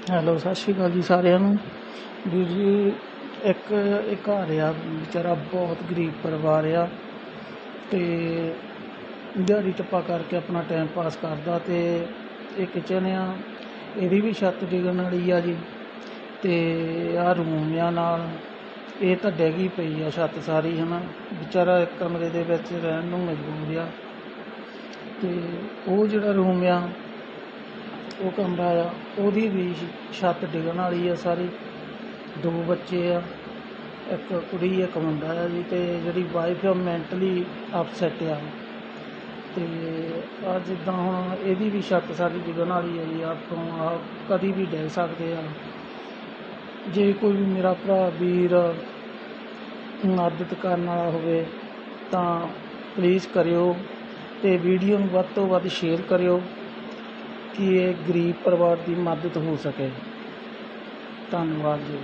Hello, ਸਤਿ ਸ਼੍ਰੀ ਅਕਾਲ ਜੀ ਸਾਰਿਆਂ ਨੂੰ। ਵੀਰ ਜੀ, ਇੱਕ ਇਹ ਘਰ ਆ ਵਿਚਾਰਾ ਬਹੁਤ ਗਰੀਬ ਪਰਿਵਾਰ ਆ ਅਤੇ ਦਿਹਾੜੀ ਟੱਪਾ ਕਰਕੇ ਆਪਣਾ ਟਾਈਮ ਪਾਸ ਕਰਦਾ ਅਤੇ ਇਹ ਕਿਚਨ ਆ। ਇਹਦੀ ਵੀ ਛੱਤ ਡਿੱਗਣ ਵਾਲੀ ਆ ਜੀ ਅਤੇ ਆਹ ਰੂਮ ਆ ਨਾਲ। ਇਹ ਤਾਂ ਡਿੱਗੀ ਪਈ ਆ ਛੱਤ ਸਾਰੀ ਹੈ ਨਾ ਵਿਚਾਰਾ ਇੱਕ ਕਮਰੇ ਦੇ ਵਿੱਚ ਰਹਿਣ ਨੂੰ ਮਜਬੂਰ ਆ। ਅਤੇ ਉਹ ਜਿਹੜਾ ਰੂਮ ਆ ਉਹ ਕਮਰਾ ਆ, ਉਹਦੀ ਵੀ ਛੱਤ ਡਿੱਗਣ ਵਾਲੀ ਆ ਸਾਰੀ। ਦੋ ਬੱਚੇ ਆ, ਇੱਕ ਕੁੜੀ, ਇੱਕ ਮੁੰਡਾ ਆ ਜੀ ਅਤੇ ਜਿਹੜੀ ਵਾਈਫ ਆ ਉਹ ਮੈਂਟਲੀ ਅਪਸੈਟ ਆ। ਅਤੇ ਆ ਜਿੱਦਾਂ ਹੁਣ ਇਹਦੀ ਵੀ ਛੱਤ ਸਾਰੀ ਡਿੱਗਣ ਵਾਲੀ ਆ ਜੀ, ਆਪਾਂ ਆ ਕਦੀ ਵੀ ਡਿੱਗ ਸਕਦੇ ਆ। ਜੇ ਕੋਈ ਵੀ ਮੇਰਾ ਭਰਾ ਵੀਰ ਮਦਦ ਕਰਨ ਵਾਲਾ ਹੋਵੇ ਤਾਂ ਪਲੀਜ਼ ਕਰਿਓ ਅਤੇ ਵੀਡੀਓ ਨੂੰ ਵੱਧ ਤੋਂ ਵੱਧ ਸ਼ੇਅਰ ਕਰਿਓ। ਕਿ ਇਹ ਗਰੀਬ ਪਰਿਵਾਰ ਦੀ ਮਦਦ ਹੋ ਸਕੇ। ਧੰਨਵਾਦ ਜੀ।